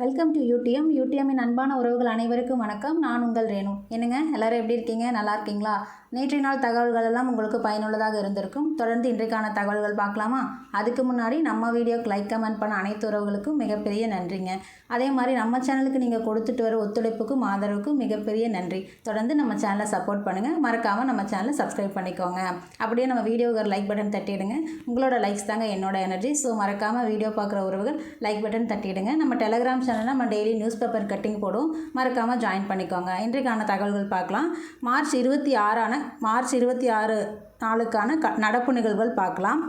Welcome to UTM. யூடிஎம்மின் அன்பான உறவுகள் அனைவருக்கும் வணக்கம். நான் உங்கள் ரேணு. என்னங்க? எல்லாரும் எப்படி இருக்கீங்க? நல்லா இருக்கீங்களா? நேற்றைய நாள் தகவல்கள் எல்லாம் உங்களுக்கு பயனுள்ளதாக இருந்திருக்கும். தொடர்ந்து இன்றைக்கான தகவல்கள் பார்க்கலாமா? அதுக்கு முன்னாடி நம்ம வீடியோக்கு லைக் கமெண்ட் பண்ண அனைத்து உறவுகளுக்கும் மிகப்பெரிய நன்றிங்க. அதே மாதிரி நம்ம சேனலுக்கு நீங்கள் கொடுத்துட்டு வர ஒத்துழைப்புக்கும் ஆதரவுக்கும் மிகப்பெரிய நன்றி. தொடர்ந்து நம்ம சேனலை சப்போர்ட் பண்ணுங்கள் மறக்காமல் நம்ம சேனலை சப்ஸ்கிரைப் பண்ணிக்கோங்க. அப்படியே நம்ம வீடியோக்கு ஒரு லைக் பட்டன் தட்டிடுங்க. உங்களோட லைக்ஸ் தாங்க என்னோட எனர்ஜி ஸோ மறக்காமல் வீடியோ பார்க்குற உறவுகள் லைக் பட்டன் தட்டிடுங்க. நம்ம டெலகிராம் சேனலில் நம்ம டெய்லி நியூஸ் பேப்பர் கட்டிங் போடும். மறக்காமல் ஜாயின் பண்ணிக்கோங்க. இன்றைக்கான தகவல்கள் பார்க்கலாம். மார்ச் இருபத்தி ஆறான மார்ச் இருபத்தி ஆறு நாளுக்கான க நடப்பு நிகழ்வுகள் பார்க்கலாம்.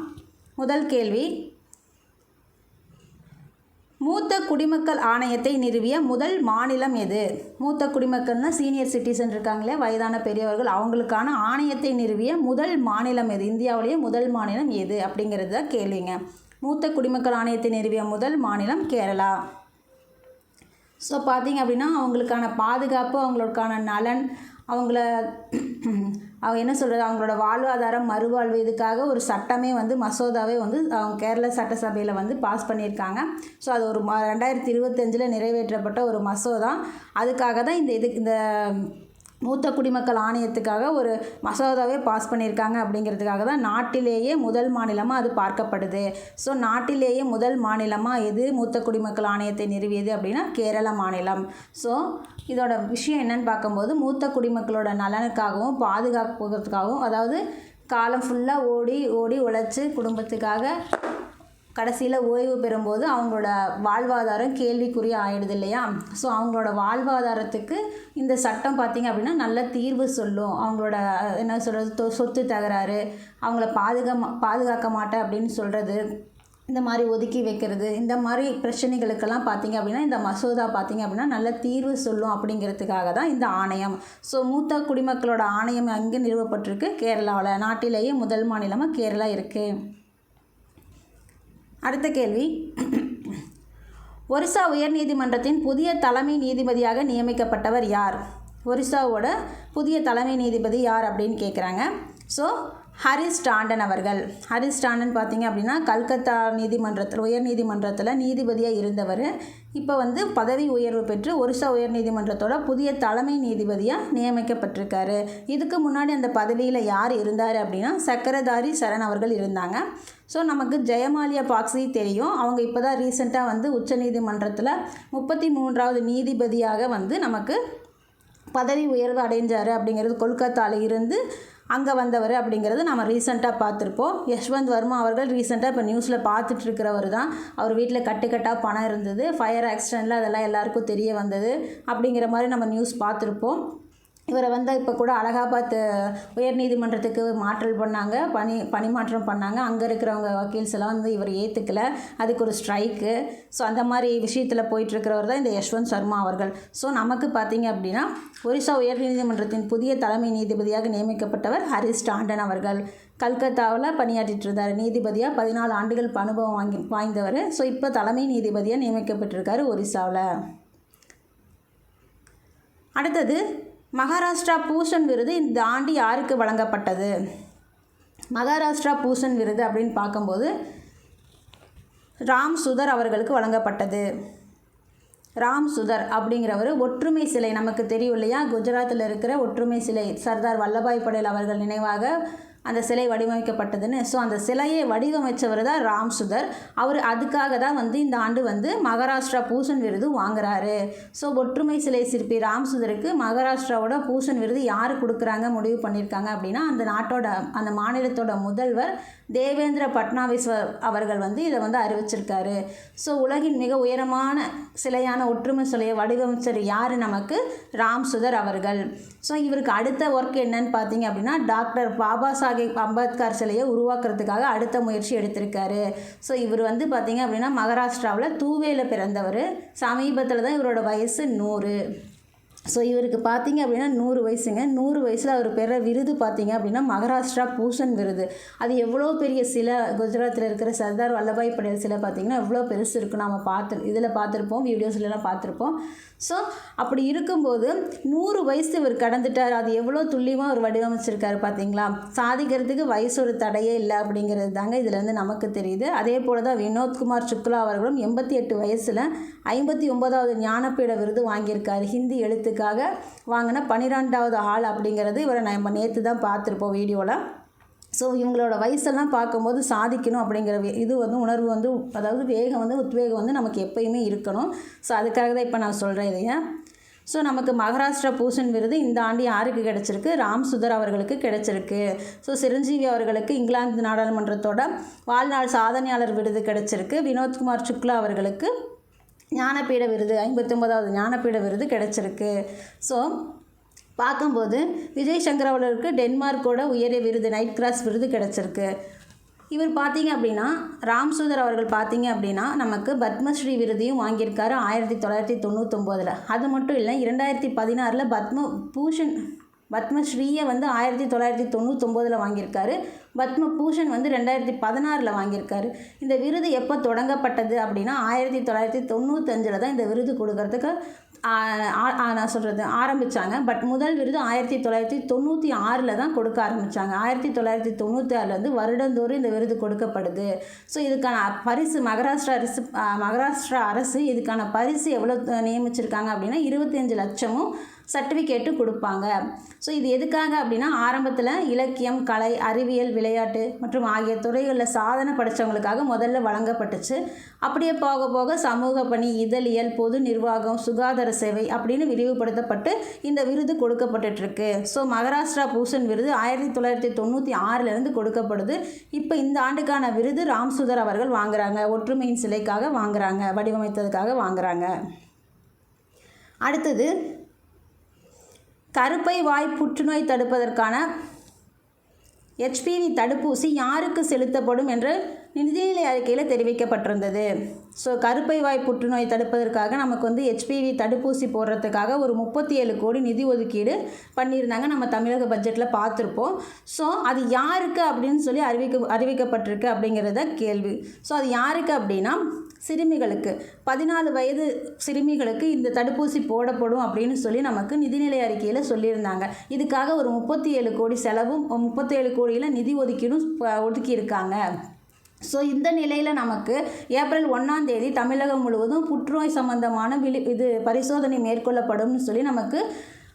முதல் கேள்வி. மூத்த குடிமக்கள் ஆணையத்தை நிறுவிய முதல் மாநிலம் எது? மூத்த குடிமக்கள்னால் சீனியர் சிட்டிசன் இருக்காங்களே வயதான பெரியவர்கள் அவங்களுக்கான ஆணையத்தை நிறுவிய முதல் மாநிலம் எது? இந்தியாவிலேயே முதல் மாநிலம் எது? அப்படிங்கிறது தான் கேள்விங்க மூத்த குடிமக்கள் ஆணையத்தை நிறுவிய முதல் மாநிலம் கேரளா. ஸோ பார்த்தீங்க அப்படின்னா அவங்களுக்கான பாதுகாப்பு அவங்களுக்கான நலன் அவங்கள அவங்க என்ன சொல்கிறது அவங்களோட வாழ்வாதாரம் மறுவாழ்வு இதுக்காக ஒரு சட்டமே வந்து மசோதாவே வந்து அவங்க கேரள சட்டசபையில் வந்து பாஸ் பண்ணியிருக்காங்க. ஸோ அது ஒரு ம ரெண்டாயிரத்தி இருபத்தஞ்சில் நிறைவேற்றப்பட்ட ஒரு மசோதா. அதுக்காக தான் இந்த இது இந்த மூத்த குடிமக்கள் ஆணையத்துக்காக ஒரு மசோதாவே பாஸ் பண்ணியிருக்காங்க அப்படிங்கிறதுக்காக தான் நாட்டிலேயே முதல் மாநிலமாக அது பார்க்கப்படுது. ஸோ நாட்டிலேயே முதல் மாநிலமாக எது? மூத்த குடிமக்கள் ஆணையத்தை நிறுவியது அப்படின்னா கேரள மாநிலம். ஸோ இதோட விஷயம் என்னன்னு பார்க்கும்போது மூத்த குடிமக்களோட நலனுக்காகவும் பாதுகாப்புக்காகவும் அதாவது காலம் ஃபுல்லாக ஓடி ஓடி உழைச்சி குடும்பத்துக்காக கடைசியில் ஓய்வு பெறும்போது அவங்களோட வாழ்வாதாரம் கேள்விக்குறி ஆயிடுது இல்லையா? ஸோ அவங்களோட வாழ்வாதாரத்துக்கு இந்த சட்டம் பார்த்திங்க அப்படின்னா நல்ல தீர்வு சொல்லும். அவங்களோட என்ன சொல்கிறது சொத்து தகராறு அவங்கள பாதுகா பாதுகாக்க மாட்டேன் அப்படின்னு சொல்கிறது இந்த மாதிரி ஒதுக்கி வைக்கிறது இந்த மாதிரி பிரச்சனைகளுக்கெல்லாம் பார்த்திங்க அப்படின்னா இந்த மசோதா பார்த்திங்க அப்படின்னா நல்ல தீர்வு சொல்லும் அப்படிங்கிறதுக்காக தான் இந்த ஆணையம். ஸோ மூத்த குடிமக்களோட ஆணையம் அங்கே நிறுவப்பட்டிருக்கு? கேரளாவில். நாட்டிலேயே முதல் மாநிலமாக கேரளா இருக்குது அடுத்த கேள்வி. ஒரிசா உயர்நீதிமன்றத்தின் புதிய தலைமை நீதிபதியாக நியமிக்கப்பட்டவர் யார்? ஒரிசாவோட புதிய தலைமை நீதிபதி யார் அப்படின்னு கேட்குறாங்க ஸோ ஹரிஸ் டாண்டன் அவர்கள். ஹரிஸ் டாண்டன் பார்த்தீங்க அப்படின்னா கல்கத்தா நீதிமன்றத்தில் உயர் நீதிமன்றத்தில் நீதிபதியாக இருந்தவர். இப்போ வந்து பதவி உயர்வு பெற்று ஒரிசா உயர் நீதிமன்றத்தோட புதிய தலைமை நீதிபதியாக நியமிக்கப்பட்டிருக்காரு. இதுக்கு முன்னாடி அந்த பதவியில் யார் இருந்தார் அப்படின்னா சக்கரதாரி சரண் அவர்கள் இருந்தாங்க. ஸோ நமக்கு ஜெயமாலியா பாக்ஸி தெரியும். அவங்க இப்போ தான் ரீசெண்டாக வந்து உச்சநீதிமன்றத்தில் முப்பத்தி மூன்றாவது நீதிபதியாக வந்து நமக்கு பதவி உயர்வு அடைஞ்சார் அப்படிங்கிறது கொல்கத்தாவில் இருந்து அங்கே வந்தவர் அப்படிங்கிறது நம்ம ரீசெண்டாக பார்த்துருப்போம். யஷ்வந்த் வர்மா அவர்கள் ரீசெண்டாக இப்போ நியூஸில் பார்த்துட்ருக்கிறவர் தான். அவர் வீட்டில் கட்டுக்கட்டாக பணம் இருந்தது. ஃபயர் ஆக்சிடெண்ட்டில் அதெல்லாம் எல்லாருக்கும் தெரிய வந்தது. அப்படிங்கிற மாதிரி நம்ம நியூஸ் பார்த்துருப்போம். இவரை வந்து இப்போ கூட அலகாபாத் உயர்நீதிமன்றத்துக்கு மாற்றல் பண்ணாங்க. பணி பணிமாற்றம் பண்ணாங்க. அங்கே இருக்கிறவங்க வக்கீல்ஸ் எல்லாம் வந்து இவர் ஏற்றுக்கல அதுக்கு ஒரு ஸ்ட்ரைக்கு ஸோ அந்த மாதிரி விஷயத்தில் போயிட்டுருக்கிறவர் தான் இந்த யஷ்வந்த் சர்மா அவர்கள். ஸோ நமக்கு பார்த்தீங்க அப்படின்னா ஒரிசா உயர்நீதிமன்றத்தின் புதிய தலைமை நீதிபதியாக நியமிக்கப்பட்டவர் ஹரிஸ் டாண்டன் அவர்கள். கல்கத்தாவில் பணியாற்றிட்டு இருந்தார். நீதிபதியாக பதினாலு ஆண்டுகள் அனுபவம் வாங்கி வாய்ந்தவர். ஸோ இப்போ தலைமை நீதிபதியாக நியமிக்கப்பட்டிருக்காரு ஒரிசாவில். அடுத்தது மகாராஷ்டிரா பூஷன் விருது இந்த ஆண்டு யாருக்கு வழங்கப்பட்டது? மகாராஷ்டிரா பூஷன் விருது அப்படின்னு பார்க்கும்போது ராம் சுதர் அவர்களுக்கு வழங்கப்பட்டது. ராம் சுதர் அப்படிங்கிறவர் ஒற்றுமை சிலை நமக்கு தெரியும் இல்லையா? குஜராத்தில் இருக்கிற ஒற்றுமை சிலை சர்தார் வல்லபாய் படேல் அவர்கள் நினைவாக அந்த சிலை வடிவமைக்கப்பட்டதுன்னு. ஸோ அந்த சிலையை வடிவமைச்சவர் தான் ராம் சுதர். அவர் அதுக்காக தான் வந்து இந்த ஆண்டு வந்து மகாராஷ்டிரா பூஷன் விருது வாங்குறாரு. ஸோ ஒற்றுமை சிலை சிற்பி ராம் சுதருக்கு மகாராஷ்டிராவோட பூஷன் விருது யார் கொடுக்குறாங்க முடிவு பண்ணியிருக்காங்க அப்படின்னா அந்த நாட்டோட அந்த மாநிலத்தோட முதல்வர் தேவேந்திர பட்னாவிஸ் அவர்கள் வந்து இதை வந்து அறிவிச்சிருக்காரு. ஸோ உலகின் மிக உயரமான சிலையான ஒற்றுமை சிலையை வடிவமைச்சர் யார் நமக்கு? ராம் சுதர் அவர்கள். ஸோ இவருக்கு அடுத்த ஒர்க் என்னன்னு பார்த்தீங்க அப்படின்னா டாக்டர் பாபா சாஹிப் அம்பேத்கர் சிலையை உருவாக்குறதுக்காக அடுத்த முயற்சி எடுத்திருக்காரு. ஸோ இவர் வந்து பார்த்தீங்க அப்படின்னா மகாராஷ்டிராவில் தூவேல பிறந்தவர். சமீபத்தில் தான் இவரோட வயசு நூறு. ஸோ இவருக்கு பார்த்தீங்க அப்படின்னா நூறு வயசுங்க. நூறு வயசில் அவர் பெற விருது பார்த்தீங்க அப்படின்னா மகாராஷ்டிரா பூஷன் விருது. அது எவ்வளோ பெரிய சிலை குஜராத்தில் இருக்கிற சர்தார் வல்லபாய் படேல் சிலை பார்த்தீங்கன்னா எவ்வளோ பெருசு இருக்கும் நம்ம பார்த்து இதில் பார்த்துருப்போம் வீடியோஸ்லாம் பார்த்துருப்போம் ஸோ அப்படி இருக்கும்போது நூறு வயசு இவர் கடந்துட்டார். அது எவ்வளோ துல்லியமாக அவர் வடிவமைச்சிருக்காரு பார்த்தீங்களா சாதிக்கிறதுக்கு வயசு ஒரு தடையே இல்லை அப்படிங்கிறது தாங்க இதுலேருந்து நமக்கு தெரியுது. அதே போல் தான் வினோத்குமார் சுக்லா அவர்களும் எண்பத்தி எட்டு வயசில் ஐம்பத்தி ஒன்பதாவது ஞானப்பீட விருது வாங்கியிருக்காரு. ஹிந்தி எழுத்துக்கு எழுத்துக்காக வாங்கின பன்னிரெண்டாவது ஆள் அப்படிங்கிறது இவரை நம்ம நேற்று தான் பார்த்துருப்போம் வீடியோவில் ஸோ இவங்களோட வயசெல்லாம் பார்க்கும்போது சாதிக்கணும் அப்படிங்கிற இது வந்து உணர்வு வந்து அதாவது வேகம் வந்து உத்வேகம் வந்து நமக்கு எப்பயுமே இருக்கணும். ஸோ அதுக்காக தான் இப்போ நான் சொல்கிறேன் இதையே. ஸோ நமக்கு மகாராஷ்டிரா பூஷன் விருது இந்த ஆண்டு யாருக்கு கிடச்சிருக்கு? ராம் சுதர் அவர்களுக்கு கிடச்சிருக்கு. ஸோ சிரஞ்சீவி அவர்களுக்கு இங்கிலாந்து நாடாளுமன்றத்தோட வாழ்நாள் சாதனையாளர் விருது கிடச்சிருக்கு. வினோத்குமார் சுக்லா அவர்களுக்கு ஞானபீட விருது ஐம்பத்தொம்போதாவது ஞானப்பீட விருது கிடச்சிருக்கு. ஸோ பார்க்கும்போது விஜய் சங்கர் அவர்களுக்கு டென்மார்க்கோட உயரிய விருது நைட் கிராஸ் விருது கிடச்சிருக்கு. இவர் பார்த்தீங்க அப்படின்னா ராம் சுந்தர் அவர்கள் பார்த்தீங்க அப்படின்னா நமக்கு பத்மஸ்ரீ விருதையும் வாங்கியிருக்காரு ஆயிரத்தி தொள்ளாயிரத்தி தொண்ணூத்தொம்போதில். அது மட்டும் இல்லை இரண்டாயிரத்தி பதினாறில் பத்ம பூஷன் பத்மஸ்ரீயை வந்து ஆயிரத்தி தொள்ளாயிரத்தி தொண்ணூத்தொம்போதில் வாங்கியிருக்காரு. பத்ம பூஷன் வந்து ரெண்டாயிரத்தி பதினாறில் வாங்கியிருக்காரு. இந்த விருது எப்போ தொடங்கப்பட்டது அப்படின்னா ஆயிரத்தி தொள்ளாயிரத்தி தொண்ணூத்தஞ்சில் தான் இந்த விருது கொடுக்கறதுக்கு நான் சொல்கிறது ஆரம்பித்தாங்க பட் முதல் விருது ஆயிரத்தி தொள்ளாயிரத்தி தொண்ணூற்றி ஆறில் தான் கொடுக்க ஆரம்பித்தாங்க ஆயிரத்தி தொள்ளாயிரத்தி தொண்ணூற்றி ஆறுலேருந்து வருடந்தோறும் இந்த விருது கொடுக்கப்படுது. ஸோ இதுக்கான பரிசு மகாராஷ்டிரா அரசு மகாராஷ்டிரா அரசு இதுக்கான பரிசு எவ்வளோ நியமிச்சிருக்காங்க அப்படின்னா இருபத்தஞ்சு லட்சமும் சர்டிஃபிகேட்டும் கொடுப்பாங்க. ஸோ இது எதுக்காக அப்படின்னா ஆரம்பத்தில் இலக்கியம் கலை அறிவியல் விளையாட்டு மற்றும் ஆகிய துறைகளில் சாதனை படைச்சவங்களுக்காக முதல்ல வழங்கப்பட்டுச்சு. அப்படியே போக போக சமூக பணி இதழியல் பொது நிர்வாகம் சுகாதார சேவை அப்படின்னு விரிவுபடுத்தப்பட்டு இந்த விருது கொடுக்கப்பட்டுருக்கு ஸோ மகாராஷ்டிரா பூஷன் விருது ஆயிரத்தி தொள்ளாயிரத்தி தொண்ணூற்றி ஆறிலிருந்து கொடுக்கப்படுது. இப்போ இந்த ஆண்டுக்கான விருது ராம் சுதர் அவர்கள் வாங்குறாங்க. ஒற்றுமையின் சிலைக்காக வாங்குறாங்க. வடிவமைத்ததுக்காக வாங்குறாங்க. அடுத்தது கருப்பை வாய் புற்றுநோய் தடுப்பதற்கான ஹெச்பிவி தடுப்பூசி யாருக்கு செலுத்தப்படும் என்று நிதிநிலை அறிக்கையில் தெரிவிக்கப்பட்டிருந்தது. ஸோ கருப்பை வாய் புற்றுநோய் தடுப்பதற்காக நமக்கு வந்து ஹெச்பிவி தடுப்பூசி போடுறதுக்காக ஒரு முப்பத்தி ஏழு கோடி நிதி ஒதுக்கீடு பண்ணியிருந்தாங்க. நம்ம தமிழக பட்ஜெட்டில் பார்த்துருப்போம். ஸோ அது யாருக்கு அப்படின்னு சொல்லி அறிவிக்க அறிவிக்கப்பட்டிருக்கு அப்படிங்கிறத கேள்வி. ஸோ அது யாருக்கு அப்படின்னா சிறுமிகளுக்கு. பதினாலு வயது சிறுமிகளுக்கு இந்த தடுப்பூசி போடப்படும் அப்படின்னு சொல்லி நமக்கு நிதிநிலை அறிக்கையில் சொல்லியிருந்தாங்க. இதுக்காக ஒரு முப்பத்தி ஏழு கோடி செலவும் முப்பத்தி ஏழு கோடியில் நிதி ஒதுக்கீடும் ஒதுக்கியிருக்காங்க. ஸோ இந்த நிலையில் நமக்கு ஏப்ரல் ஒன்றாம் தேதி தமிழகம் முழுவதும் புற்றுநோய் சம்பந்தமான விழி இது பரிசோதனை மேற்கொள்ளப்படும்னு சொல்லி நமக்கு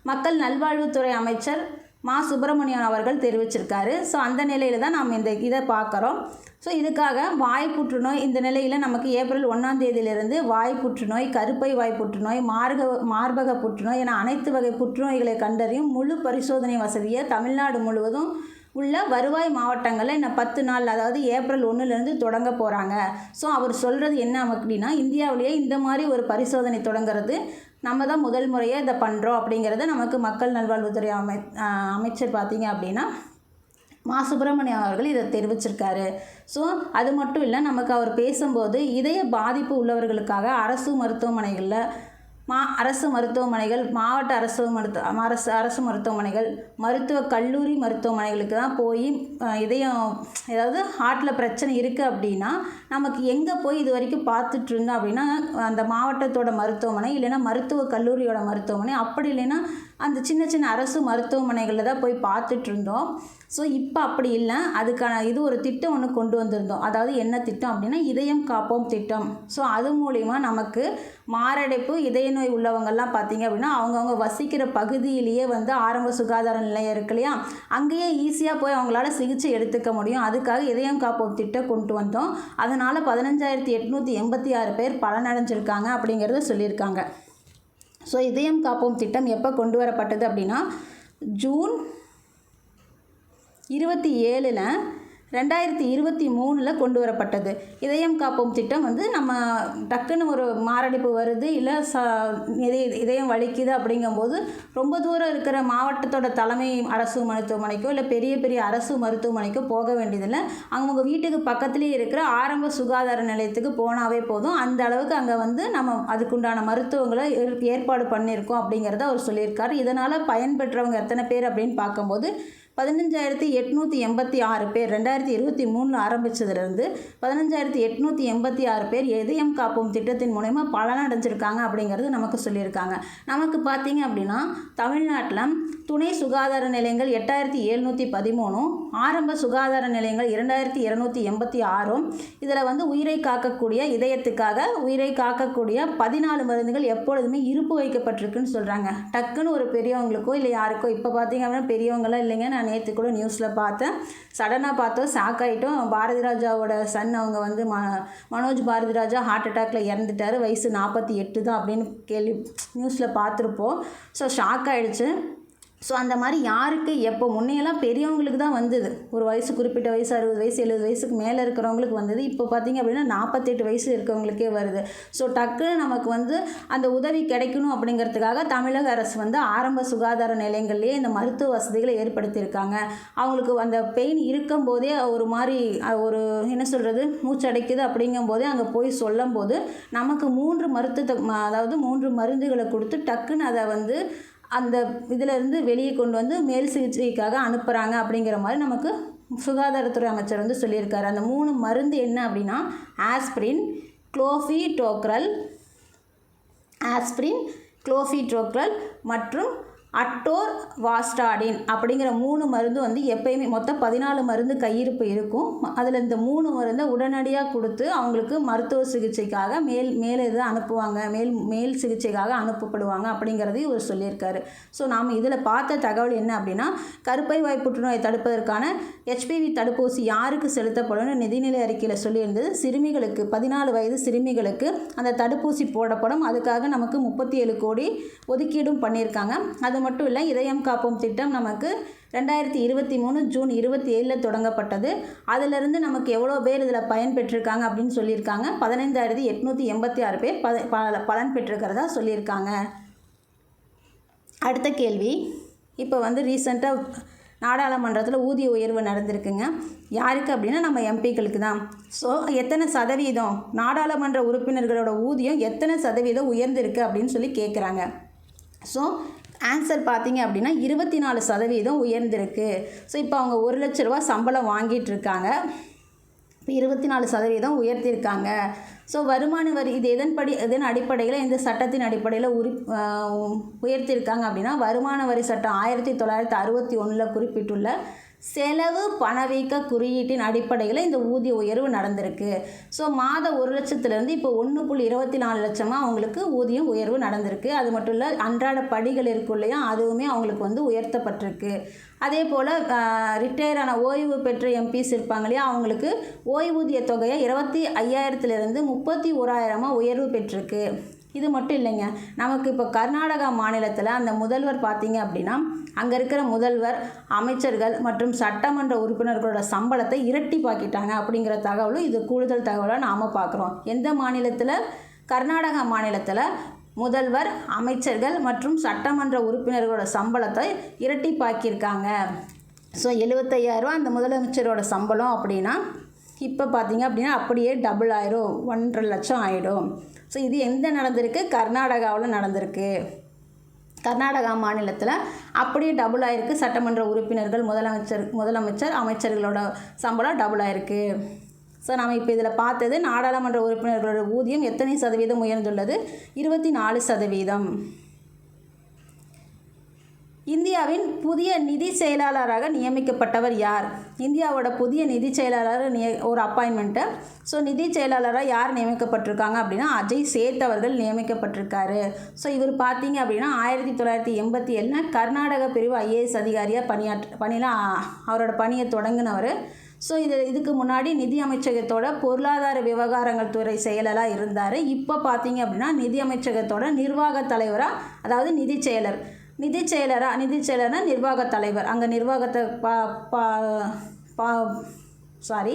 மக்கள் நல்வாழ்வுத்துறை அமைச்சர் மா. சுப்பிரமணியன் அவர்கள் தெரிவிச்சிருக்காரு. ஸோ அந்த நிலையில் தான் நாம் இந்த இதை பார்க்குறோம். ஸோ இதுக்காக வாய் புற்றுநோய் இந்த நிலையில் நமக்கு ஏப்ரல் ஒன்றாம் தேதியிலிருந்து வாய் புற்றுநோய் கருப்பை வாய் புற்றுநோய் மார்க மார்பக புற்றுநோய் என அனைத்து வகை புற்றுநோய்களை கண்டறியும் முழு பரிசோதனை வசதியை தமிழ்நாடு முழுவதும் உள்ள வருவாய் மாவட்டங்களில் இன்னும் பத்து நாள் அதாவது ஏப்ரல் ஒன்றுலேருந்து தொடங்க போகிறாங்க ஸோ அவர் சொல்கிறது என்ன அப்படின்னா இந்தியாவிலேயே இந்த மாதிரி ஒரு பரிசோதனை தொடங்குறது நம்ம தான் முதல் முறையாக இதை பண்ணுறோம் அப்படிங்கிறத நமக்கு மக்கள் நல்வாழ்வுத்துறை அமை அமைச்சர் பார்த்தீங்க அப்படின்னா மா. சுப்பிரமணியம் அவர்கள் இதை தெரிவிச்சிருக்காரு. ஸோ அது மட்டும் இல்லை நமக்கு அவர் பேசும்போது இதய பாதிப்பு உள்ளவர்களுக்காக அரசு மருத்துவமனைகளில் மா அரசு மருத்துவமனைகள் மாவட்ட அரசு மருத்துவ அரசு அரசு மருத்துவமனைகள் மருத்துவ கல்லூரி மருத்துவமனைகளுக்கு தான் போய் இதயம் ஏதாவது ஹார்ட்டில் பிரச்சனை இருக்குது அப்படின்னா நமக்கு எங்கே போய் இது வரைக்கும் பார்த்துட்டு இருந்தோம் அப்படின்னா அந்த மாவட்டத்தோட மருத்துவமனை இல்லைன்னா மருத்துவ கல்லூரியோட மருத்துவமனை அப்படி இல்லைன்னா அந்த சின்ன சின்ன அரசு மருத்துவமனைகளில் தான் போய் பார்த்துட்டு இருந்தோம் ஸோ இப்போ அப்படி இல்லை. அதுக்கான இது ஒரு திட்டம் ஒன்று கொண்டு வந்திருந்தோம். அதாவது என்ன திட்டம் அப்படின்னா இதயம் காப்போம் திட்டம். ஸோ அது மூலிமா நமக்கு மாரடைப்பு இதய நோய் உள்ளவங்கள்லாம் பார்த்தீங்க அப்படின்னா அவங்கவுங்க வசிக்கிற பகுதியிலேயே வந்து ஆரம்ப சுகாதார நிலையம் இருக்கு இல்லையா? அங்கேயே ஈஸியாக போய் அவங்களால சிகிச்சை எடுத்துக்க முடியும். அதுக்காக இதயம் காப்போம் திட்டம் கொண்டு வந்தோம். அதனால் பதினஞ்சாயிரத்தி எட்நூற்றி எண்பத்தி ஆறு பேர் பலனடைஞ்சிருக்காங்க அப்படிங்கிறத சொல்லியிருக்காங்க. ஸோ இதயம் காப்போம் திட்டம் எப்போ கொண்டு வரப்பட்டது அப்படின்னா ஜூன் இருபத்தி ஏழில் ரெண்டாயிரத்தி இருபத்தி மூணில் கொண்டு வரப்பட்டது இதயம் காப்போம் திட்டம் வந்து நம்ம டக்குன்னு ஒரு மாரடைப்பு வருது இல்லை ச இதய இதயம் வலிக்குது அப்படிங்கும்போது ரொம்ப தூரம் இருக்கிற மாவட்டத்தோட தலைமை அரசு மருத்துவமனைக்கோ இல்லை பெரிய பெரிய அரசு மருத்துவமனைக்கோ போக வேண்டியதில்லை. அவங்க வீட்டுக்கு பக்கத்துலேயே இருக்கிற ஆரம்ப சுகாதார நிலையத்துக்கு போனாவே போதும். அந்த அளவுக்கு அங்கே வந்து நம்ம அதுக்குண்டான மருத்துவங்களை ஏற்- ஏற்பாடு பண்ணியிருக்கோம் அப்படிங்கிறத அவர் சொல்லியிருக்காரு. இதனால் பயன்பெற்றவங்க எத்தனை பேர் அப்படின்னு பார்க்கும்போது பதினஞ்சாயிரத்தி எட்நூற்றி எண்பத்தி ஆறு பேர் ரெண்டாயிரத்தி இருபத்தி மூணில் ஆரம்பித்ததுலேருந்து பதினஞ்சாயிரத்தி எட்நூற்றி எண்பத்தி ஆறு பேர் எதயம் காப்போம் திட்டத்தின் மூலயமா பலனடைஞ்சிருக்காங்க அப்படிங்கிறது நமக்கு சொல்லியிருக்காங்க. நமக்கு பார்த்தீங்க அப்படின்னா தமிழ்நாட்டில் துணை சுகாதார நிலையங்கள் எட்டாயிரத்தி எழுநூற்றி பதிமூணும் ஆரம்ப சுகாதார நிலையங்கள் இரண்டாயிரத்தி இரநூத்தி எண்பத்தி ஆறும் இதில் வந்து உயிரை காக்கக்கூடிய இதயத்துக்காக உயிரை காக்கக்கூடிய பதினாலு மருந்துகள் எப்பொழுதுமே இருப்பு வைக்கப்பட்டிருக்குன்னு சொல்கிறாங்க டக்குன்னு ஒரு பெரியவங்களுக்கோ இல்லை யாருக்கோ இப்போ பார்த்தீங்க அப்படின்னா பெரியவங்களாம் இல்லைங்க நான் நேற்று கூட நியூஸில் பார்த்தேன். சடனாக பார்த்தோம் ஷாக் ஆகிட்டோம் பாரதி ராஜாவோட சன் அவங்க வந்து ம மனோஜ் பாரதி ராஜா ஹார்ட் அட்டாக்ல இறந்துட்டார். வயசு நாற்பத்தி எட்டு தான் அப்படின்னு கேள்வி நியூஸில் பார்த்துருப்போம். ஸோ ஷாக் ஆகிடுச்சு ஸோ அந்த மாதிரி யாருக்கு எப்போ? முன்னையெல்லாம் பெரியவங்களுக்கு தான் வந்தது. ஒரு வயசு குறிப்பிட்ட வயசு அறுபது வயசு எழுபது வயசுக்கு மேலே இருக்கிறவங்களுக்கு வந்தது. இப்போ பார்த்தீங்க அப்படின்னா நாற்பத்தெட்டு வயசு இருக்கவங்களுக்கே வருது. ஸோ டக்குன்னு நமக்கு வந்து அந்த உதவி கிடைக்கணும் அப்படிங்கிறதுக்காக தமிழக அரசு வந்து ஆரம்ப சுகாதார நிலையங்கள்லேயே இந்த மருத்துவ வசதிகளை ஏற்படுத்தியிருக்காங்க. அவங்களுக்கு அந்த பெயின் இருக்கும்போதே ஒரு மாதிரி ஒரு என்ன சொல்கிறது மூச்சடைக்குது அப்படிங்கும்போதே அங்கே போய் சொல்லும்போது நமக்கு மூன்று மருத்துவ அதாவது மூன்று மருந்துகளை கொடுத்து டக்குன்னு அதை வந்து அந்த இதிலிருந்து வெளியே கொண்டு வந்து மேல் சிகிச்சைக்காக அனுப்புகிறாங்க அப்படிங்கிற மாதிரி நமக்கு சுகாதாரத்துறை அமைச்சர் வந்து சொல்லியிருக்காரு. அந்த மூணு மருந்து என்ன அப்படின்னா ஆஸ்பிரின் குளோஃபி டோக்ரல் ஆஸ்பிரின் குளோஃபிட்ரோக்ரல் மற்றும் அட்டோர் வாஸ்டாடின் அப்படிங்கிற மூணு மருந்து வந்து எப்பயுமே மொத்தம் பதினாலு மருந்து கையிருப்பு இருக்கும். அதில் இந்த மூணு மருந்தை உடனடியாக கொடுத்து அவங்களுக்கு மருத்துவ சிகிச்சைக்காக மேல் மேலே இது அனுப்புவாங்க. மேல் மேல் சிகிச்சைக்காக அனுப்பப்படுவாங்க அப்படிங்கிறதையும் இவர் சொல்லியிருக்காரு. ஸோ நாம் இதில் பார்த்த தகவல் என்ன அப்படின்னா கருப்பை வாய் புற்றுநோயை தடுப்பதற்கான ஹெச்பிவி தடுப்பூசி யாருக்கு செலுத்தப்படும்னு நிதிநிலை அறிக்கையில் சொல்லியிருந்தது. சிறுமிகளுக்கு பதினாலு வயது சிறுமிகளுக்கு அந்த தடுப்பூசி போடப்படும். அதுக்காக நமக்கு முப்பத்தி ஏழு கோடி ஒதுக்கீடும் பண்ணியிருக்காங்க. அது மட்டும் இல்லை இதயம் காப்போம் திட்டம் நமக்கு ரெண்டாயிரத்தி இருபத்தி மூணு ஜூன் இருபத்தி ஏழில் தொடங்கப்பட்டது. அதிலிருந்து நமக்கு எவ்வளோ பேர் இதில் பயன் பெற்றிருக்காங்க அப்படின்னு சொல்லியிருக்காங்க. பதினைந்தாயிரத்தி எட்நூற்றி எண்பத்தி ஆறு பேர் பத பல பலன் பெற்றிருக்கிறதா சொல்லியிருக்காங்க. அடுத்த கேள்வி. இப்போ வந்து ரீசெண்டாக நாடாளுமன்றத்தில் ஊதிய உயர்வு நடந்திருக்குங்க. யாருக்கு அப்படின்னா நம்ம எம்பிக்களுக்கு தான். ஸோ எத்தனை சதவீதம் நாடாளுமன்ற உறுப்பினர்களோட ஊதியம் எத்தனை சதவீதம் உயர்ந்திருக்கு அப்படின்னு சொல்லி கேட்குறாங்க ஸோ ஆன்சர் பார்த்தீங்க அப்படின்னா இருபத்தி நாலு சதவீதம் உயர்ந்திருக்கு. ஸோ இப்போ அவங்க ஒரு லட்ச ரூபா சம்பளம் வாங்கிட்டுருக்காங்க இப்போ இருபத்தி நாலு சதவீதம் உயர்த்தியிருக்காங்க ஸோ வருமான வரி இது எதன்படி எதன் அடிப்படையில் இந்த சட்டத்தின் அடிப்படையில் உரி உயர்த்தியிருக்காங்க அப்படின்னா வருமான வரி சட்டம் ஆயிரத்தி தொள்ளாயிரத்தி அறுபத்தி ஒன்றில் குறிப்பிட்டுள்ள செலவு பணவீக்க குறியீட்டின் அடிப்படையில் இந்த ஊதிய உயர்வு நடந்திருக்கு. ஸோ மாத ஒரு லட்சத்துலேருந்து இப்போ ஒன்று புள்ளி இருபத்தி நாலு லட்சமாக அவங்களுக்கு ஊதியம் உயர்வு நடந்திருக்கு. அது மட்டும் இல்லை அன்றாட படிகள் இருக்கும் இல்லையா அதுவுமே அவங்களுக்கு வந்து உயர்த்தப்பட்டிருக்கு. அதே போல் ரிட்டையர் ஆன ஓய்வு பெற்ற எம்பிஸ் இருப்பாங்க இல்லையா அவங்களுக்கு ஓய்வூதிய தொகையை இருபத்தி ஐயாயிரத்துலேருந்து முப்பத்தி ஓராயிரமாக உயர்வு பெற்றிருக்கு. இது மட்டும் இல்லைங்க. நமக்கு இப்போ கர்நாடகா மாநிலத்தில் அந்த முதல்வர் பார்த்தீங்க அப்படின்னா அங்கே இருக்கிற முதல்வர் அமைச்சர்கள் மற்றும் சட்டமன்ற உறுப்பினர்களோட சம்பளத்தை இரட்டிப்பாக்கிட்டாங்க அப்படிங்கிற தகவலும் இது கூடுதல் தகவலாக நாம் பார்க்குறோம் எந்த மாநிலத்தில்? கர்நாடகா மாநிலத்தில் முதல்வர் அமைச்சர்கள் மற்றும் சட்டமன்ற உறுப்பினர்களோட சம்பளத்தை இரட்டிப்பாக்கியிருக்காங்க. ஸோ எழுபத்தையாயிரரூவா அந்த முதலமைச்சரோட சம்பளம் அப்படின்னா இப்போ பார்த்தீங்க அப்படின்னா அப்படியே டபுள் ஆயிரும். ஒன்றரை லட்சம் ஆயிடும். ஸோ இது எந்த நடந்திருக்கு? கர்நாடகாவில் நடந்திருக்கு. கர்நாடகா மாநிலத்தில் அப்படியே டபுள் ஆயிருக்கு. சட்டமன்ற உறுப்பினர்கள் முதலமைச்சர் முதலமைச்சர் அமைச்சர்களோட சம்பளம் டபுள் ஆயிருக்கு. ஸோ நம்ம இப்போ இதில் பார்த்தது நாடாளுமன்ற உறுப்பினர்களோட ஊதியம் எத்தனை சதவீதம் உயர்ந்துள்ளது? இருபத்தி நாலு சதவீதம். இந்தியாவின் புதிய நிதி செயலாளராக நியமிக்கப்பட்டவர் யார்? இந்தியாவோட புதிய நிதி செயலாளர் நிய ஒரு அப்பாயின்மெண்ட்டு ஸோ நிதி செயலாளராக யார் நியமிக்கப்பட்டிருக்காங்க அப்படின்னா அஜய் சேத் அவர்கள் நியமிக்கப்பட்டிருக்காரு. ஸோ இவர் பார்த்தீங்க அப்படின்னா ஆயிரத்தி தொள்ளாயிரத்தி எண்பத்தி ஏழில் கர்நாடக பிரிவு ஐஏஎஸ் அதிகாரியாக பணியாற்ற பணியில் அவரோட பணியை தொடங்கினவர். ஸோ இது இதுக்கு முன்னாடி நிதி அமைச்சகத்தோட பொருளாதார விவகாரங்கள் துறை செயலராக இருந்தார். இப்போ பார்த்தீங்க அப்படின்னா நிதி அமைச்சகத்தோட நிர்வாக தலைவராக அதாவது நிதி செயலர். நிதி செயலராக நிதி செயலர்னா நிர்வாகத் தலைவர். அங்கே நிர்வாகத்தை பா பா பா சாரி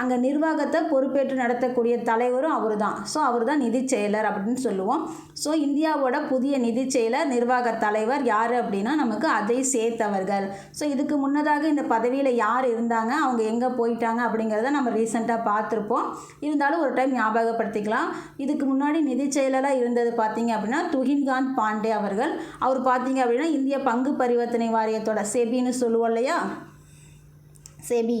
அங்கே நிர்வாகத்தை பொறுப்பேற்று நடத்தக்கூடிய தலைவரும் அவர் தான் ஸோ அவர் தான் நிதி செயலர் அப்படின்னு சொல்லுவோம். ஸோ இந்தியாவோட புதிய நிதி செயலர் நிர்வாக தலைவர் யார் அப்படின்னா நமக்கு அஜய் சேத் அவர்கள். ஸோ இதுக்கு முன்னதாக இந்த பதவியில் யார் இருந்தாங்க அவங்க எங்கே போயிட்டாங்க அப்படிங்கிறத நம்ம ரீசெண்டாக பார்த்துருப்போம். இருந்தாலும் ஒரு டைம் ஞாபகப்படுத்திக்கலாம். இதுக்கு முன்னாடி நிதி செயலராக இருந்தது பார்த்தீங்க அப்படின்னா துகின்காந்த் பாண்டே அவர்கள். அவர் பார்த்தீங்க அப்படின்னா இந்திய பங்கு பரிவர்த்தனை வாரியத்தோட செபின்னு சொல்லுவோம் இல்லையா? செபி.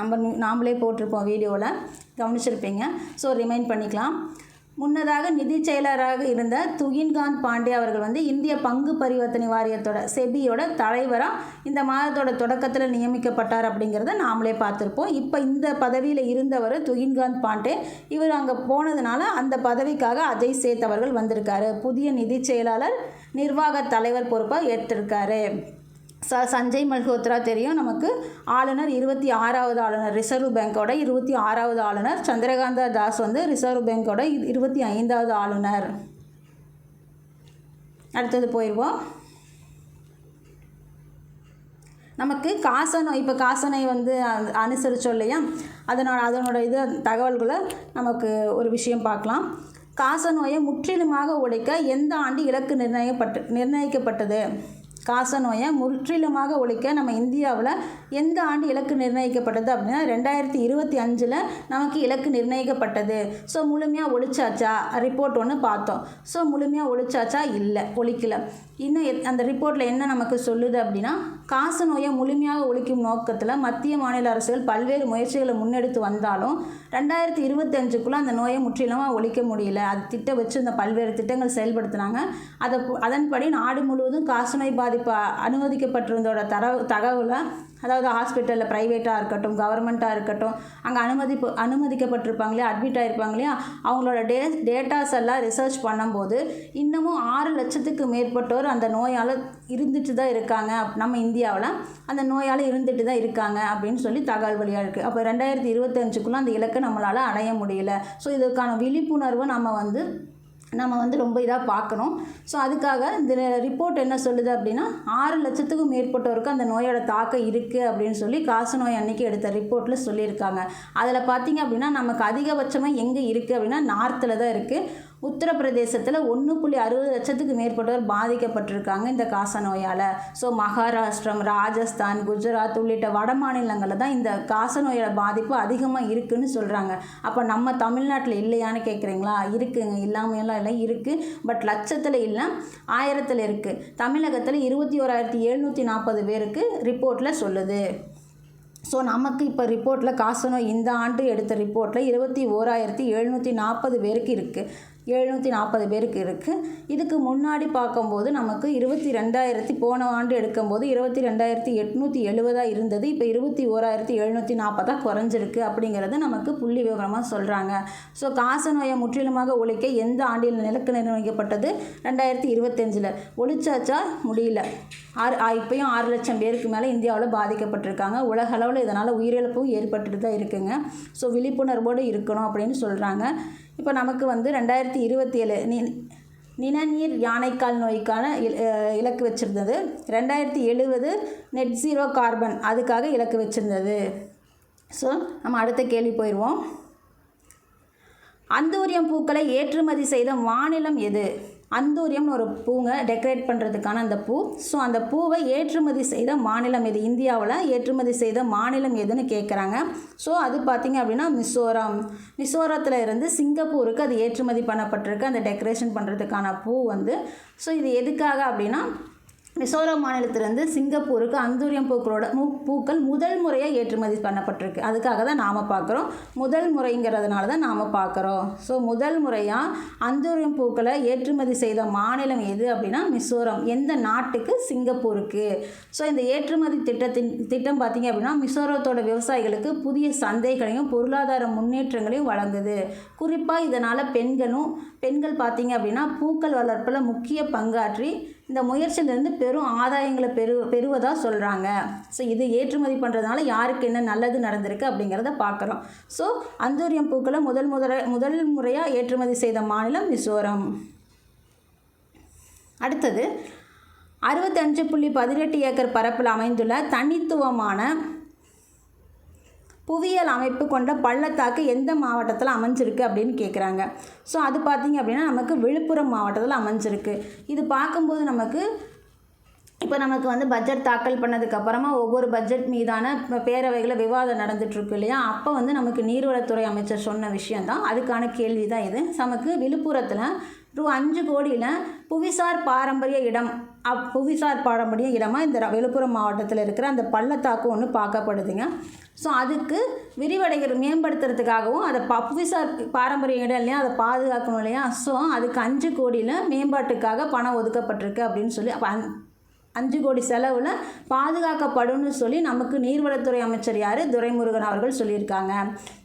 நம்ம நாமளே போட்டிருப்போம் வீடியோவில் கவனிச்சிருப்பீங்க. ஸோ ரிமைண்ட் பண்ணிக்கலாம். முன்னதாக நிதி செயலராக இருந்த துகின்காந்த் பாண்டே அவர்கள் வந்து இந்திய பங்கு பரிவர்த்தனை வாரியத்தோட செபியோட தலைவராக இந்த மாதத்தோட தொடக்கத்தில் நியமிக்கப்பட்டார் அப்படிங்கிறத நாமளே பார்த்துருப்போம். இப்போ இந்த பதவியில் இருந்தவர் துகின்காந்த் பாண்டே. இவர் அங்கே போனதுனால அந்த பதவிக்காக அஜய் சேத் அவர்கள் வந்திருக்காரு. புதிய நிதி செயலாளர் நிர்வாக தலைவர் பொறுப்பாக ஏற்றிருக்காரு. ச சஞ்சய் மல்ஹோத்ரா தெரியும். நமக்கு ஆளுநர் இருபத்தி ஆறாவது ஆளுநர் ரிசர்வ் பேங்கோட இருபத்தி ஆறாவது ஆளுநர். சந்திரகாந்தா தாஸ் வந்து ரிசர்வ் பேங்கோட இருபத்தி ஐந்தாவது ஆளுநர். அடுத்தது போயிடுவோம் நமக்கு காசநோய் இப்போ காசநோய் வந்து அ- அனுசரிச்சோம் இல்லையா? அதனோட அதனோட இது தகவல்களை நமக்கு ஒரு விஷயம் பார்க்கலாம். காசநோயை முற்றிலுமாக உடைக்க எந்த ஆண்டு இலக்கு நிர்ணயப்பட்டு நிர்ணயிக்கப்பட்டது? காசநோயை முற்றிலுமாக ஒழிக்க நம்ம இந்தியாவில் எந்த ஆண்டு இலக்கு நிர்ணயிக்கப்பட்டது அப்படின்னா ரெண்டாயிரத்தி இருபத்தி அஞ்சில் நமக்கு இலக்கு நிர்ணயிக்கப்பட்டது. ஸோ முழுமையாக ஒழிச்சாச்சா? ரிப்போர்ட் ஒன்று பார்த்தோம். ஸோ முழுமையாக ஒழிச்சாச்சா? இல்லை ஒழிக்கல. இன்னும் எத்- அந்த ரிப்போர்ட்டில் என்ன நமக்கு சொல்லுது அப்படின்னா காச நோயை முழுமையாக ஒழிக்கும் நோக்கத்தில் மத்திய மாநில அரசுகள் பல்வேறு முயற்சிகளை முன்னெடுத்து வந்தாலும் ரெண்டாயிரத்தி இருபத்தஞ்சுக்குள்ளே அந்த நோயை முற்றிலுமாக ஒழிக்க முடியல. அது திட்டம் வச்சு இந்த பல்வேறு திட்டங்கள் செயல்படுத்தினாங்க. அதை அதன்படி நாடு முழுவதும் காசநோய் பாதிப்பு அனுமதிக்கப்பட்டிருந்தோட தரவு தகவலை அதாவது ஹாஸ்பிட்டலில் ப்ரைவேட்டாக இருக்கட்டும் கவர்மெண்ட்டாக இருக்கட்டும் அங்கே அனுமதி அனுமதிக்கப்பட்டிருப்பாங்களே அட்மிட் ஆகிருப்பாங்க இல்லையா அவங்களோட டே டேட்டாஸ் எல்லாம் ரிசர்ச் பண்ணும்போது இன்னமும் ஆறு லட்சத்துக்கு மேற்பட்டோர் அந்த நோயால் இருந்துட்டு தான் இருக்காங்க. அப்- நம்ம இந்தியாவில் அந்த நோயால் இருந்துட்டு தான் இருக்காங்க அப்படின்னு சொல்லி தகவல் வழியாக இருக்குது அப்போ ரெண்டாயிரத்தி இருபத்தஞ்சுக்குள்ளே அந்த இலக்கை நம்மளால் அடைய முடியல. ஸோ இதுக்கான விழிப்புணர்வை நம்ம வந்து நம்ம வந்து ரொம்ப இதாக பார்க்கணும். ஸோ அதுக்காக இந்த ரிப்போர்ட் என்ன சொல்லுது அப்படின்னா ஆறு லட்சத்துக்கும் மேற்பட்டோருக்கு அந்த நோயோட தாக்கம் இருக்குது அப்படின்னு சொல்லி காசு நோய் அன்னைக்கு எடுத்த ரிப்போர்ட்டில் சொல்லியிருக்காங்க. அதில் பார்த்தீங்க அப்படின்னா நமக்கு அதிகபட்சமாக எங்கே இருக்குது அப்படின்னா நார்த்தில் தான் இருக்குது உத்தரப்பிரதேசத்தில் ஒன்று புள்ளி அறுபது லட்சத்துக்கு மேற்பட்டோர் பாதிக்கப்பட்டிருக்காங்க இந்த காச நோயால். ஸோ மகாராஷ்டிரம் ராஜஸ்தான் குஜராத் உள்ளிட்ட வட மாநிலங்களில் தான் இந்த காச நோயோட பாதிப்பு அதிகமாக இருக்குன்னு சொல்கிறாங்க அப்போ நம்ம தமிழ்நாட்டில் இல்லையான்னு கேட்குறீங்களா இருக்குங்க இல்லாமையெல்லாம் இல்லை இருக்குது பட் லட்சத்தில் இல்லை ஆயிரத்தில் இருக்குது தமிழகத்தில் இருபத்தி ஓராயிரத்தி எழுநூற்றி நாற்பது பேருக்கு ரிப்போர்ட்டில் சொல்லுது. ஸோ நமக்கு இப்போ ரிப்போர்ட்டில் காசநோய் இந்த ஆண்டு எடுத்த ரிப்போர்ட்டில் இருபத்தி ஓராயிரத்தி எழுநூற்றி நாற்பது பேருக்கு இருக்குது எழுநூற்றி நாற்பது பேருக்கு இருக்குது இதுக்கு முன்னாடி பார்க்கும்போது நமக்கு இருபத்தி ரெண்டாயிரத்தி போன ஆண்டு எடுக்கும்போது இருபத்தி ரெண்டாயிரத்தி எட்நூற்றி எழுபதாக இருந்தது. இப்போ இருபத்தி ஓராயிரத்தி எழுநூற்றி நாற்பதாக குறைஞ்சிருக்கு அப்படிங்கிறது நமக்கு புள்ளி விவரமாக சொல்கிறாங்க ஸோ காசநோயை முற்றிலுமாக ஒழிக்க எந்த ஆண்டில் நிலக்கு நிர்ணயிக்கப்பட்டது? ரெண்டாயிரத்தி இருபத்தஞ்சில். ஒழிச்சாச்சா? முடியல. ஆறு இப்போயும் ஆறு லட்சம் பேருக்கு மேலே இந்தியாவில் பாதிக்கப்பட்டிருக்காங்க. உலக அளவில் இதனால் உயிரிழப்பும் ஏற்பட்டுட்டு தான் இருக்குங்க. ஸோ விழிப்புணர்வோடு இருக்கணும் அப்படின்னு சொல்கிறாங்க இப்போ நமக்கு வந்து ரெண்டாயிரத்தி இருபத்தி ஏழு நி நிணநீர் யானைக்கால் நோய்க்கான இல- இலக்கு வச்சுருந்தது. ரெண்டாயிரத்தி எழுபது நெட் ஜீரோ கார்பன் அதுக்காக இலக்கு வச்சுருந்தது. ஸோ நம்ம அடுத்த கேள்வி போயிடுவோம். அந்தூரியம் பூக்களை ஏற்றுமதி செய்த மாநிலம் எது? அந்தூரியம்னு ஒரு பூங்க டெக்கரேட் பண்ணுறதுக்கான அந்த பூ. ஸோ அந்த பூவை ஏற்றுமதி செய்த மாநிலம் எது? இந்தியாவில் ஏற்றுமதி செய்த மாநிலம் எதுன்னு கேட்குறாங்க ஸோ அது பார்த்தீங்க அப்படின்னா மிசோரம். மிசோரத்தில் இருந்து சிங்கப்பூருக்கு அது ஏற்றுமதி பண்ணப்பட்டிருக்கு. அந்த டெக்கரேஷன் பண்ணுறதுக்கான பூ வந்து. ஸோ இது எதுக்காக அப்படின்னா மிசோரம் மாநிலத்திலிருந்து சிங்கப்பூருக்கு அந்தூரியம் பூக்களோட மூ பூக்கள் முதல் முறையாக ஏற்றுமதி பண்ணப்பட்டிருக்கு. அதுக்காக தான் நாம் பார்க்குறோம் முதல் முறைங்கிறதுனால தான் நாம் பார்க்குறோம் ஸோ முதல் முறையாக அந்தூரியம் பூக்களை ஏற்றுமதி செய்த மாநிலம் எது அப்படின்னா மிசோரம். எந்த நாட்டுக்கு? சிங்கப்பூருக்கு. ஸோ இந்த ஏற்றுமதி திட்டத்தின் திட்டம் பார்த்திங்க அப்படின்னா மிசோரத்தோட விவசாயிகளுக்கு புதிய சந்தைகளையும் பொருளாதார முன்னேற்றங்களையும் வழங்குது. குறிப்பாக இதனால் பெண்களும் பெண்கள் பார்த்திங்க அப்படின்னா பூக்கள் வளர்ப்பில் முக்கிய பங்காற்றி இந்த முயற்சியிலேருந்து பெரும் ஆதாயங்களை பெரு பெறுவதாக சொல்கிறாங்க ஸோ இது ஏற்றுமதி பண்ணுறதுனால யாருக்கு என்ன நல்லது நடந்திருக்கு அப்படிங்கிறத பார்க்குறோம். ஸோ அந்தூரியம் பூக்களை முதல் முதல முதல் முறையாக ஏற்றுமதி செய்த மாநிலம் மிசோரம். அடுத்தது அறுபத்தஞ்சு புள்ளி பதினெட்டு ஏக்கர் பரப்பில் அமைந்துள்ள தனித்துவமான புவியியல் அமைப்பு கொண்ட பள்ளத்தாக்கு எந்த மாவட்டத்தில் அமைஞ்சிருக்கு அப்படின்னு கேட்குறாங்க ஸோ அது பார்த்திங்க அப்படின்னா நமக்கு விழுப்புரம் மாவட்டத்தில் அமைஞ்சிருக்கு. இது பார்க்கும்போது நமக்கு இப்போ நமக்கு வந்து பட்ஜெட் தாக்கல் பண்ணதுக்கப்புறமா ஒவ்வொரு பட்ஜெட் மீதான பேரவைகளை விவாதம் நடந்துகிட்ருக்கு இல்லையா? அப்போ வந்து நமக்கு நீர்வளத்துறை அமைச்சர் சொன்ன விஷயந்தான் அதுக்கான கேள்வி தான் இது. நமக்கு விழுப்புரத்தில் ரூ அஞ்சு கோடியில் புவிசார் பாரம்பரிய இடம் அப் புவிசார் பாரம்பரிய இடமாக இந்த விழுப்புரம் மாவட்டத்தில் இருக்கிற அந்த பள்ளத்தாக்கு ஒன்று பார்க்கப்படுதுங்க. ஸோ அதுக்கு விரிவடைகிற மேம்படுத்துறதுக்காகவும் அதை ப புவிசார் பாரம்பரிய இடம் இல்லையா அதை பாதுகாக்கணும் இல்லையா ஸோ அதுக்கு அஞ்சு கோடியில் மேம்பாட்டுக்காக பணம் ஒதுக்கப்பட்டிருக்கு அப்படின்னு சொல்லி அப்போ அஞ்சு கோடி செலவில் பாதுகாக்கப்படும்னு சொல்லி நமக்கு நீர்வளத்துறை அமைச்சர் யார்? துரைமுருகன் அவர்கள் சொல்லியிருக்காங்க.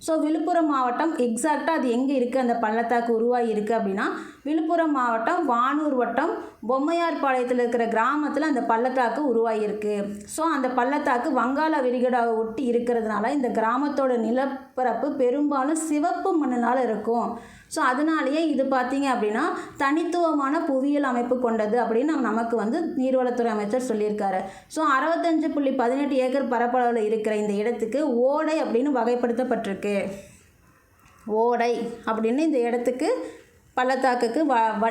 ஸோ விழுப்புரம் மாவட்டம் எக்ஸாக்டாக அது எங்கே இருக்குது அந்த பள்ளத்தாக்கு உருவாகி இருக்குது அப்படின்னா விழுப்புரம் மாவட்டம் வானூர் வட்டம் பொம்மையார்பாளையத்தில் இருக்கிற கிராமத்தில் அந்த பள்ளத்தாக்கு உருவாகியிருக்கு ஸோ அந்த பள்ளத்தாக்கு வங்காள விரிகடாவை ஒட்டி இருக்கிறதுனால இந்த கிராமத்தோட நிலப்பரப்பு பெரும்பாலும் சிவப்பு மண்ணினால் இருக்கும். ஸோ அதனாலேயே இது பார்த்தீங்க அப்படின்னா தனித்துவமான புவியியல் அமைப்பு கொண்டது அப்படின்னு நமக்கு வந்து நீர்வளத்துறை அமைச்சர் சொல்லியிருக்காரு. ஸோ அறுபத்தஞ்சு புள்ளி பதினெட்டு ஏக்கர் பரப்பளவில் இருக்கிற இந்த இடத்துக்கு ஓடை அப்படின்னு வகைப்படுத்தப்பட்டிருக்கு. ஓடை அப்படின்னு இந்த இடத்துக்கு பள்ளத்தாக்குக்கு வ வ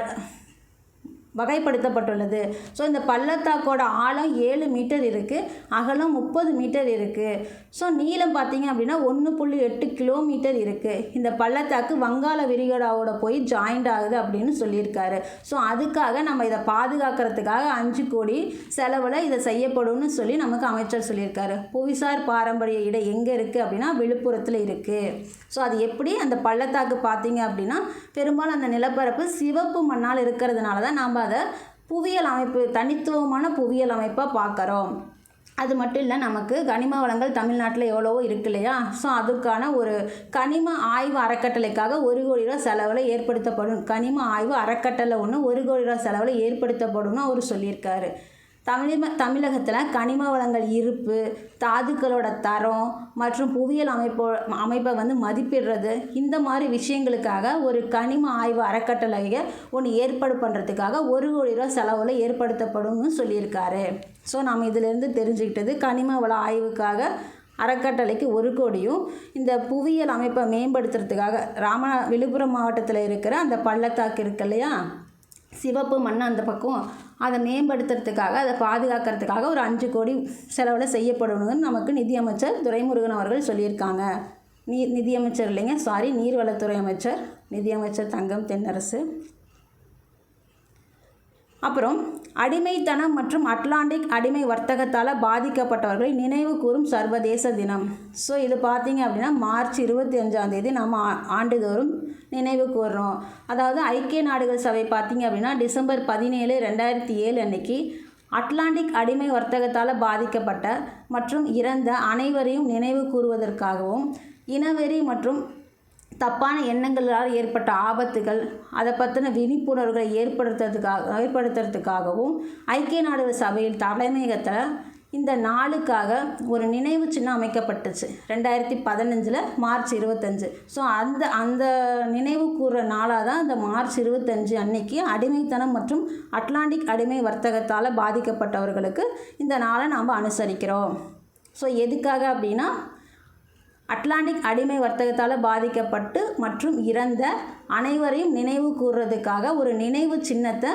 வகைப்படுத்தப்பட்டுள்ளது. ஸோ இந்த பள்ளத்தாக்கோட ஆழம் ஏழு மீட்டர் இருக்குது அகலம் முப்பது மீட்டர் இருக்குது ஸோ நீளம் பார்த்தீங்க அப்படின்னா ஒன்று புள்ளி எட்டு கிலோமீட்டர் இருக்குது இந்த பள்ளத்தாக்கு வங்காள விரிகடாவோட போய் ஜாயிண்ட் ஆகுது அப்படின்னு சொல்லியிருக்காரு. ஸோ அதுக்காக நம்ம இதை பாதுகாக்கிறதுக்காக அஞ்சு கோடி செலவில் இதை செய்யப்படும்னு சொல்லி நமக்கு அமைச்சர் சொல்லியிருக்காரு. புவிசார் பாரம்பரிய இடம் எங்கே இருக்குது அப்படின்னா விழுப்புரத்தில் இருக்குது ஸோ அது எப்படி அந்த பள்ளத்தாக்கு பார்த்தீங்க அப்படின்னா பெரும்பாலும் அந்த நிலப்பரப்பு சிவப்பு மண்ணால் இருக்கிறதுனால தான் நாம் அதை புவியியல் அமைப்பு தனித்துவமான புவியியல் அமைப்பாக பார்க்குறோம். அது மட்டும் இல்லை நமக்கு கனிம வளங்கள் தமிழ்நாட்டில் எவ்வளவோ இருக்கு இல்லையா? ஸோ அதுக்கான ஒரு கனிம ஆய்வு அறக்கட்டளைக்காக ஒரு கோடி ரூபா செலவில் ஏற்படுத்தப்படும். கனிம ஆய்வு அறக்கட்டளை ஒன்று ஒரு கோடி ரூபா செலவில் ஏற்படுத்தப்படும்னு அவர் சொல்லியிருக்காரு. தமிழ் தமிழகத்தில் கனிம வளங்கள் இருப்பு தாதுக்களோட தரம் மற்றும் புவியியல் அமைப்போ அமைப்பை வந்து மதிப்பிடுறது இந்த மாதிரி விஷயங்களுக்காக ஒரு கனிம ஆய்வு அறக்கட்டளையை ஒன்று ஏற்பாடு பண்ணுறதுக்காக ஒரு கோடி ரூபா செலவில் ஏற்படுத்தப்படும்னு சொல்லியிருக்காரு. ஸோ நம்ம இதிலேருந்து தெரிஞ்சுக்கிட்டது கனிம வள ஆய்வுக்காக அறக்கட்டளைக்கு ஒரு கோடியும் இந்த புவியியல் அமைப்பை மேம்படுத்துறதுக்காக ராம விழுப்புரம் மாவட்டத்தில் இருக்கிற அந்த பள்ளத்தாக்கு இருக்கு இல்லையா? சிவப்பு மண் அந்த பக்கம் அதை மேம்படுத்துறதுக்காக அதை பாதுகாக்கிறதுக்காக ஒரு அஞ்சு கோடி செலவில் செய்யப்படணும்னு நமக்கு நிதியமைச்சர் துரைமுருகன் அவர்கள் சொல்லியிருக்காங்க. நீ நிதியமைச்சர் இல்லைங்க சாரி நீர்வளத்துறை அமைச்சர் நிதியமைச்சர் தங்கம் தென்னரசு. அப்புறம் அடிமைத்தனம் மற்றும் அட்லாண்டிக் அடிமை வர்த்தகத்தால் பாதிக்கப்பட்டவர்களை நினைவு கூறும் சர்வதேச தினம். ஸோ இது பார்த்தீங்க அப்படின்னா மார்ச் இருபத்தி அஞ்சாந்தேதி நம்ம ஆண்டுதோறும் நினைவு கூறுறோம். அதாவது ஐக்கிய நாடுகள் சபை பார்த்தீங்க அப்படின்னா டிசம்பர் பதினேழு ரெண்டாயிரத்தி ஏழு அன்னைக்கு அட்லாண்டிக் அடிமை வர்த்தகத்தால் பாதிக்கப்பட்ட மற்றும் இறந்த அனைவரையும் நினைவு கூறுவதற்காகவும் இனவெறி மற்றும் தப்பான எண்ணங்களால் ஏற்பட்ட ஆபத்துகள் அதை பற்றின விழிப்புணர்வுகளை ஏற்படுத்துறதுக்காக ஏற்படுத்துறதுக்காகவும் ஐக்கிய நாடுகள் சபையில் தலைமையகத்தில் இந்த நாளுக்காக ஒரு நினைவு சின்னம் அமைக்கப்பட்டுச்சு. ரெண்டாயிரத்தி பதினஞ்சில் மார்ச் இருபத்தஞ்சு. ஸோ அந்த அந்த நினைவு கூறுற நாளாக தான் இந்த மார்ச் இருபத்தஞ்சு அன்னைக்கு அடிமைத்தனம் மற்றும் அட்லாண்டிக் அடிமை வர்த்தகத்தால் பாதிக்கப்பட்டவர்களுக்கு இந்த நாளை நாம் அனுசரிக்கிறோம். ஸோ எதுக்காக அப்படின்னா அட்லாண்டிக் அடிமை வர்த்தகத்தால் பாதிக்கப்பட்டு மற்றும் இறந்த அனைவரையும் நினைவு கூறுறதுக்காக ஒரு நினைவு சின்னத்தை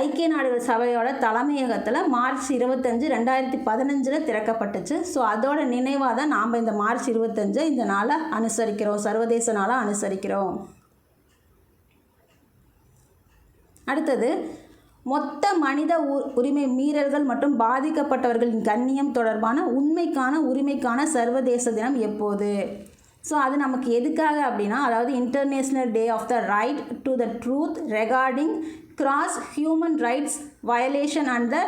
ஐக்கிய நாடுகள் சபையோட தலைமையகத்தில் மார்ச் இருபத்தஞ்சு ரெண்டாயிரத்தி பதினஞ்சில் திறக்கப்பட்டுச்சு. ஸோ அதோட நினைவாக தான் நாம் இந்த மார்ச் இருபத்தஞ்சு இந்த நாளை அனுசரிக்கிறோம். சர்வதேச நாளாக அனுசரிக்கிறோம். அடுத்தது மொத்த மனித உரிமை மீறல்கள் மற்றும் பாதிக்கப்பட்டவர்களின் கண்ணியம் தொடர்பான உண்மைக்கான உரிமைக்கான சர்வதேச தினம் எப்போது? ஸோ அது நமக்கு எதுக்காக அப்படின்னா அதாவது international day of the right to the truth regarding gross human rights violation and the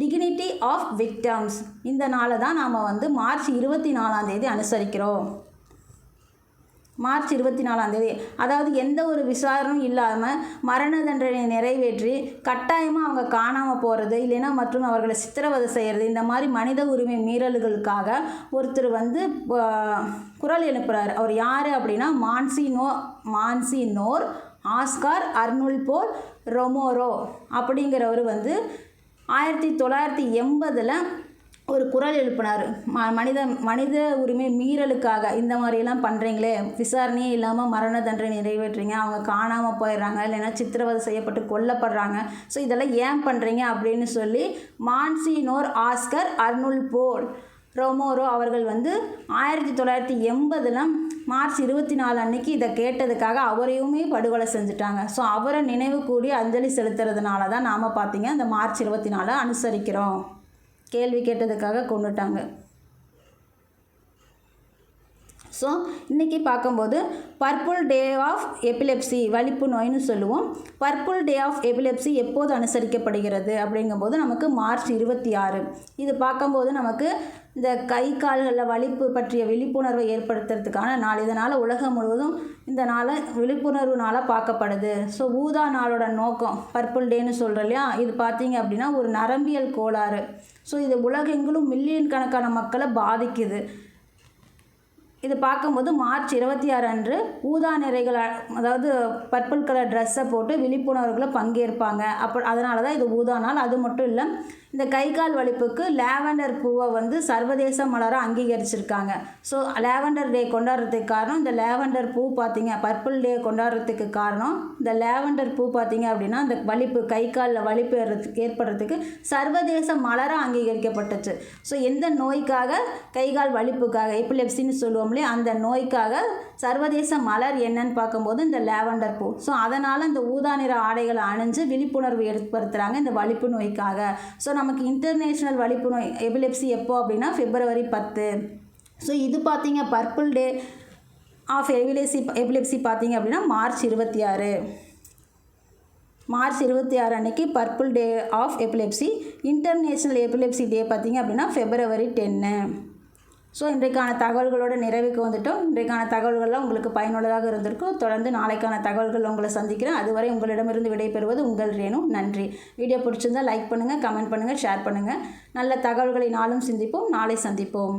dignity of victims இந்த நாளை தான் நாம் வந்து மார்ச் இருபத்தி நாலாம் தேதி அனுசரிக்கிறோம். மார்ச் இருபத்தி நாலாம் தேதி. அதாவது எந்த ஒரு விசாரணையும் இல்லாமல் மரண தண்டனை நிறைவேற்றி கட்டாயமாக அவங்க காணாமல் போகிறது இல்லைன்னா மற்றும் அவர்களை சித்திரவதை செய்கிறது இந்த மாதிரி மனித உரிமை மீறல்களுக்காக ஒருத்தர் வந்து குரல் எழுப்புறார். அவர் யார் அப்படின்னா monsignor monsignor Oscar Arnulfo Romero அப்படிங்கிறவர் வந்து ஆயிரத்தி தொள்ளாயிரத்தி எண்பதில் ஒரு குரல் எழுப்பினார். ம மனித மனித உரிமை மீறலுக்காக இந்த மாதிரியெல்லாம் பண்ணுறீங்களே விசாரணையே இல்லாமல் மரண தண்டனை நிறைவேற்றுறீங்க. அவங்க காணாமல் போயிடுறாங்க இல்லைன்னா சித்திரவதை செய்யப்பட்டு கொல்லப்படுறாங்க. ஸோ இதெல்லாம் ஏன் பண்ணுறீங்க அப்படின்னு சொல்லி மான்சினோர் ஆஸ்கர் அர்னுல் போல் ரோமோரோ அவர்கள் வந்து ஆயிரத்தி தொள்ளாயிரத்தி எண்பதில் மார்ச் இருபத்தி நாலு அன்னைக்கு இதை கேட்டதுக்காக அவரையுமே படுகொலை செஞ்சுட்டாங்க. ஸோ அவரை நினைவு கூடி அஞ்சலி செலுத்துறதுனால தான் நாம் பார்த்தீங்க அந்த மார்ச் இருபத்தி நாலு அனுசரிக்கிறோம். கேள்வி கேட்டதுக்காக கொண்டுட்டாங்க. ஸோ இன்றைக்கி பார்க்கும்போது பர்பிள் டே ஆஃப் எபிலெப்சி வலிப்பு நோய்னு சொல்லுவோம். பர்பிள் டே ஆஃப் எபிலெப்சி எப்போது அனுசரிக்கப்படுகிறது? அப்படிங்கும்போது நமக்கு மார்ச் இருபத்தி ஆறு. இது பார்க்கும்போது நமக்கு இந்த கை கால்களில் வலிப்பு பற்றிய விழிப்புணர்வை ஏற்படுத்துறதுக்கான நாள். இதனால் உலகம் முழுவதும் இந்த நாளை விழிப்புணர்வு நாளாக பார்க்கப்படுது. ஸோ ஊதா நாளோட நோக்கம் பர்பிள் டேன்னு சொல்கிறோம் இல்லையா? இது பார்த்தீங்க அப்படின்னா ஒரு நரம்பியல் கோளாறு. ஸோ இது உலகெங்கிலும் மில்லியன் கணக்கான மக்களை பாதிக்குது. இது பார்க்கும்போது மார்ச் இருபத்தி ஆறு அன்று ஊதா நிறைகள் அதாவது பர்பிள் கலர் ட்ரெஸ்ஸை போட்டு விழிப்புணர்வுகளை பங்கேற்பாங்க. அப்போ அதனால தான் இது ஊதா நாள். அது மட்டும் இல்லை இந்த கை கால் வலிப்புக்கு லேவெண்டர் பூவை வந்து சர்வதேச மலராக அங்கீகரிச்சிருக்காங்க. ஸோ லேவண்டர் டே கொண்டாடுறதுக்கு காரணம் இந்த லேவெண்டர் பூ பார்த்தீங்க பர்பிள் டே கொண்டாடுறதுக்கு காரணம் இந்த லேவெண்டர் பூ பார்த்தீங்க அப்படின்னா இந்த வலிப்பு கை காலில் வலிப்பு ஏறுறதுக்கு ஏற்படுறதுக்கு சர்வதேச மலராக அங்கீகரிக்கப்பட்டுச்சு. ஸோ எந்த நோய்க்காக? கை கால் வலிப்புக்காக எப்பிலெப்சின்னு சொல்லுவோம் அந்த நோய்க்காக சர்வதேச மலர் என்னன்னு பார்க்கும்போது இந்த லேவெண்டர் பூ. ஸோ அதனால் இந்த ஊதா நிற ஆடைகளை அணிஞ்சு விழிப்புணர்வு ஏற்படுத்துகிறாங்க இந்த வலிப்பு நோய்க்காக. ஸோ நமக்கு இன்டர்நேஷ்னல் வலிப்பு நோய் எபிலெப்சி எப்போ அப்படின்னா பிப்ரவரி பத்து. ஸோ இது பார்த்தீங்க purple day of epilepsy epilepsy பார்த்தீங்க அப்படின்னா மார்ச் இருபத்தி ஆறு. மார்ச் இருபத்தி ஆறு அன்னைக்கு purple day of epilepsy international epilepsy day பார்த்தீங்க அப்படின்னா ஃபெப்ரவரி டென்னு ஸோ இன்றைக்கான தகவல்களோட நிறைவுக்கு வந்துட்டோம். இன்றைக்கான தகவல்கள்லாம் உங்களுக்கு பயனுள்ளதாக இருந்திருக்கும். தொடர்ந்து நாளைக்கான தகவல்கள் உங்களை சந்திக்கிறேன். அதுவரை உங்களிடமிருந்து விடைபெறுவது உங்கள் ரேணு. நன்றி. வீடியோ பிடிச்சிருந்தா லைக் பண்ணுங்கள் கமெண்ட் பண்ணுங்கள் ஷேர் பண்ணுங்கள் நல்ல தகவல்களை நாளும் சிந்திப்போம். நாளை சந்திப்போம்.